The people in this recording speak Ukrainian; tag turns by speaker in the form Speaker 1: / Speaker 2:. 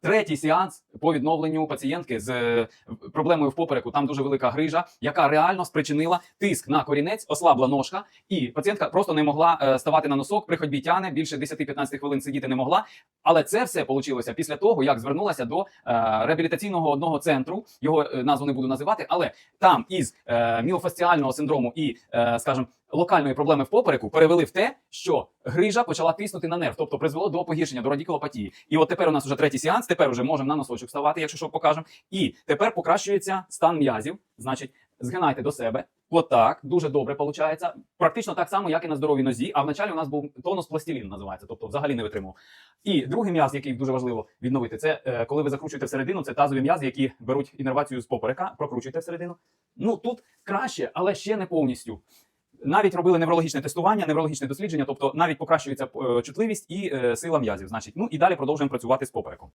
Speaker 1: третій сеанс по відновленню пацієнтки з е, проблемою в попереку. Там дуже велика грижа, яка реально спричинила тиск на корінець, ослабла ножка, і пацієнтка просто не могла е, ставати на носок. При ходьбі тяне більше 10-15 хвилин сидіти не могла. Але це все вийшло після того, як звернулася до е, реабілітаційного одного центру. Його е, назву не буду називати, але там із е, міофасціального синдрому і, е, скажімо, локальної проблеми в попереку перевели в те, що грижа почала тиснути на нерв, тобто призвело до погіршення, до радикулопатії. І от тепер у нас вже третій сеанс, тепер вже можемо на носочок вставати, якщо що покажемо. І тепер покращується стан м'язів. Значить, згинайте до себе. Отак, дуже добре виходить. Практично так само, як і на здоровій нозі. А вначалі у нас був тонус пластилін, називається, тобто взагалі не витримав. І другий м'яз, який дуже важливо відновити, це е, коли ви закручуєте всередину, це тазові м'язи, які беруть інервацію з поперека, прокручуєте всередину. Ну тут краще, але ще не повністю. Навіть робили неврологічне тестування, неврологічне дослідження, тобто навіть покращується е, чутливість і е, сила м'язів. Значить, ну і далі продовжуємо працювати з попереком.